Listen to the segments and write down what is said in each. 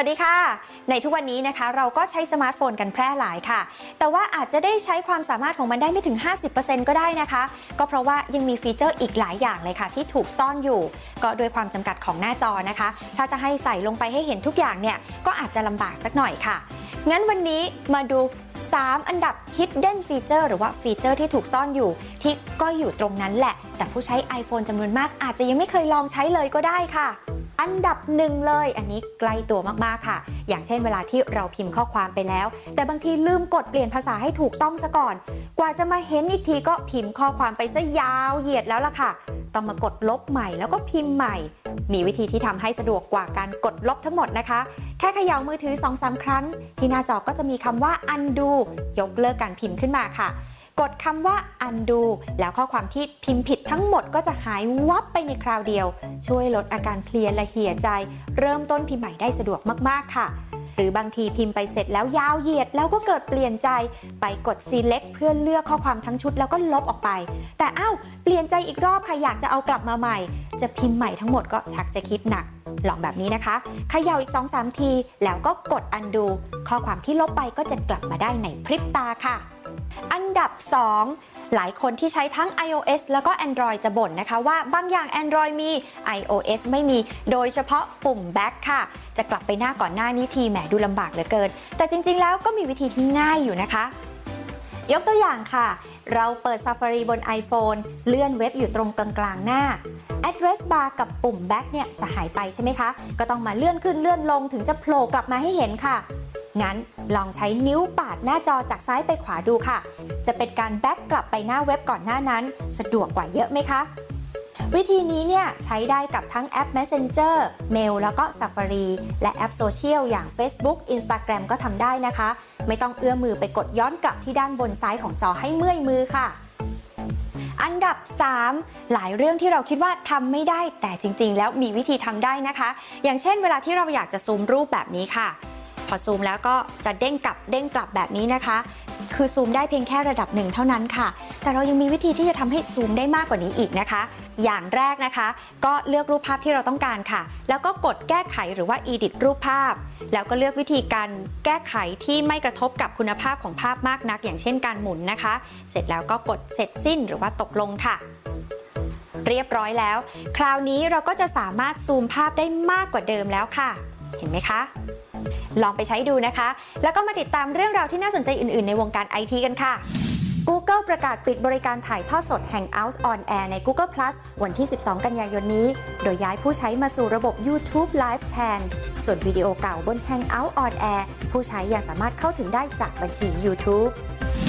สวัสดีค่ะ ในทุกวันนี้นะคะ เราก็ใช้สมาร์ทโฟนกันแพร่หลายค่ะ แต่ว่าอาจจะได้ใช้ความสามารถของมันได้ไม่ถึง 50%ก็ได้นะคะ ก็เพราะว่ายังมีฟีเจอร์อีกหลายอย่างเลยค่ะ ที่ถูกซ่อนอยู่ ก็โดยความจำกัดของหน้าจอนะคะ ถ้าจะให้ใส่ลงไปให้เห็นทุกอย่างเนี่ย ก็อาจจะลำบากสักหน่อยค่ะ งั้นวันนี้มาดู 3 อันดับ hidden feature หรือว่าฟีเจอร์ที่ถูกซ่อนอยู่ ที่ก็อยู่ตรงนั้นแหละ แต่ผู้ใช้ iPhone จำนวนมากอาจจะยังไม่เคยลองใช้เลยก็ได้ค่ะ อันดับหนึ่งเลย อันนี้ใกล้ตัวมากๆค่ะ อย่างเช่นเวลาที่เราพิมพ์ข้อความไปแล้ว แต่บางทีลืมกดเปลี่ยนภาษาให้ถูกต้องซะก่อน กว่าจะมาเห็นอีกทีก็พิมพ์ข้อความไปซะยาวเหยียดแล้วล่ะค่ะ ต้องมากดลบใหม่แล้วก็พิมพ์ใหม่ มีวิธีที่ทำให้สะดวกกว่าการกดลบทั้งหมดนะคะ แค่เขย่ามือถือ2-3ครั้ง ที่หน้าจอก็จะมีคำว่า undo ยกเลิกการพิมพ์ขึ้นมาค่ะ กดคำว่า undo แล้วข้อความที่พิมพ์ผิดทั้งหมดก็จะหายวับไปในคราวเดียว ช่วยลดอาการเพลียและเหี่ยใจ เริ่มต้นพิมพ์ใหม่ได้สะดวกมากๆค่ะ หรือบางทีพิมพ์ไปเสร็จแล้วยาวเหยียด แล้วก็เกิดเปลี่ยนใจไปกด select เพื่อเลือกข้อความทั้งชุดแล้วก็ลบออกไป แต่อ้าวเปลี่ยนใจอีกรอบค่ะอยากจะเอากลับมาใหม่ จะพิมพ์ใหม่ทั้งหมดก็ชักจะคิดหนักลองแบบนี้นะคะเขย่าอีก 2-3 ที แล้วก็กด undo ข้อความที่ลบไปก็จะกลับมาได้ในพริบตาค่ะ อันดับ 2 หลายคนที่ใช้ทั้ง iOS แล้วก็ Android จะบ่นนะคะว่าบางอย่าง Android มี iOS ไม่มี โดยเฉพาะปุ่ม Back ค่ะ จะกลับไปหน้าก่อนหน้านี้ทีแหมดูลำบากเหลือเกิน แต่จริงๆ แล้วก็มีวิธีที่ง่ายอยู่นะคะ ยกตัวอย่างค่ะ เราเปิด Safari บน iPhone เลื่อนเว็บอยู่ตรงกลางๆ หน้า address bar กับปุ่ม back เนี่ยจะหายไปใช่ไหมคะ ก็ต้องมาเลื่อนขึ้นเลื่อนลงถึงจะโผล่กลับมาให้เห็นค่ะ งั้นลองใช้นิ้วปาดหน้าจอจากซ้ายไปขวาดูค่ะ จะเป็นการแบ็กกลับไปหน้าเว็บก่อนหน้านั้น สะดวกกว่าเยอะไหมคะ วิธีนี้เนี่ยใช้ได้กับทั้งแอป Messenger Mail แล้วก็ Safari และแอปโซเชียลอย่าง Facebook Instagram ก็ทำได้นะคะ ไม่ต้องเอื้อมมือไปกดย้อนกลับที่ด้านบนซ้ายของจอให้เมื่อยมือค่ะอันดับ 3 หลายเรื่องที่เราคิดว่าทำไม่ได้แต่จริงๆ แล้วมีวิธีทำได้นะคะ อย่างเช่นเวลาที่เราอยากจะซูมรูปแบบนี้ค่ะ พอซูมแล้วก็จะเด้งกลับเด้งกลับแบบนี้นะคะ คือซูมได้เพียงแค่ระดับหนึ่งเท่านั้นค่ะ แต่เรายังมีวิธีที่จะทำให้ซูมได้มากกว่านี้อีกนะคะ อย่างแรกนะคะ ก็เลือกรูปภาพที่เราต้องการค่ะ แล้วก็กดแก้ไขหรือว่า edit รูปภาพ แล้วก็เลือกวิธีการแก้ไขที่ไม่กระทบกับคุณภาพของภาพมากนัก อย่างเช่นการหมุนนะคะ เสร็จแล้วก็กดเสร็จสิ้นหรือว่าตกลงค่ะเรียบร้อยแล้ว คราวนี้เราก็จะสามารถซูมภาพได้มากกว่าเดิมแล้วค่ะ เห็นไหมคะ ลองไปใช้ดูนะคะ แล้วก็มาติดตามเรื่องราวที่น่าสนใจอื่น ๆ ในวงการไอทีกันค่ะ Google ประกาศปิดบริการถ่ายทอดสด Hangouts on Air ใน Google Plus วันที่ 12 กันยายนนี้ โดยย้ายผู้ใช้มาสู่ระบบ YouTube Live แทน ส่วนวิดีโอเก่าบน Hangout on Air ผู้ใช้ยังสามารถเข้าถึงได้จากบัญชี YouTube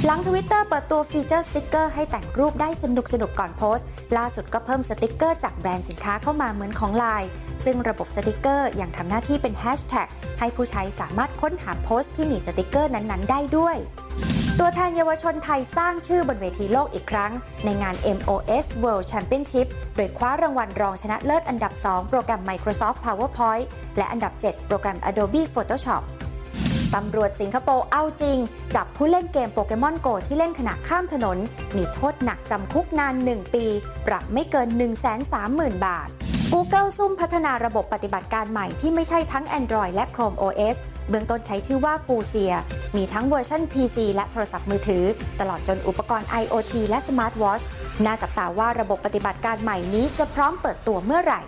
หลัง Twitter เปิดตัวฟีเจอร์สติกเกอร์ให้แต่งรูปได้สนุกสนุกก่อนโพสต์ ล่าสุดก็เพิ่มสติกเกอร์จากแบรนด์สินค้าเข้ามาเหมือนของ Line ซึ่งระบบสติกเกอร์ยังทำหน้าที่เป็นแฮชแท็กให้ผู้ใช้สามารถค้นหาโพสต์ที่มีสติกเกอร์นั้นๆ ได้ด้วย ตัวแทนเยาวชนไทยสร้างชื่อบนเวทีโลกอีกครั้ง ในงาน MOS World Championship โดยคว้ารางวัลรองชนะเลิศอันดับ 2 โปรแกรม Microsoft PowerPoint และอันดับ 7 โปรแกรม Adobe Photoshop ตำรวจสิงคโปร์เอาจริง จับผู้เล่นเกมโปเกมอนโกที่เล่นขณะข้ามถนน มีโทษหนักจำคุกนาน 1 ปี ปรับไม่เกิน 130,000 บาท Google ซุ่มพัฒนาระบบปฏิบัติการใหม่ที่ไม่ใช่ทั้ง Android และ Chrome OS เบื้องต้นใช้ชื่อว่า Fusia มีทั้งเวอร์ชัน PC และโทรศัพท์มือถือ ตลอดจนอุปกรณ์ IoT และ Smart Watch น่าจับตาว่าระบบปฏิบัติการใหม่นี้จะพร้อมเปิดตัวเมื่อไหร่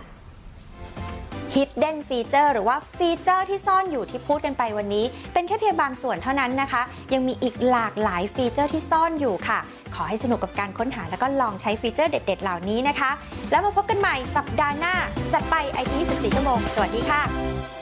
Hidden Feature หรือว่าฟีเจอร์ที่ซ่อนอยู่ที่พูดกันไปวันนี้ เป็นแค่เพียงบางส่วนเท่านั้นนะคะ ยังมีอีกหลากหลายฟีเจอร์ที่ซ่อนอยู่ค่ะ ขอให้สนุกกับการค้นหาแล้วก็ลองใช้ฟีเจอร์เด็ด ๆ เหล่านี้นะคะ แล้วมาพบกันใหม่สัปดาห์หน้า จัดไปไอที24 ชั่วโมง สวัสดีค่ะ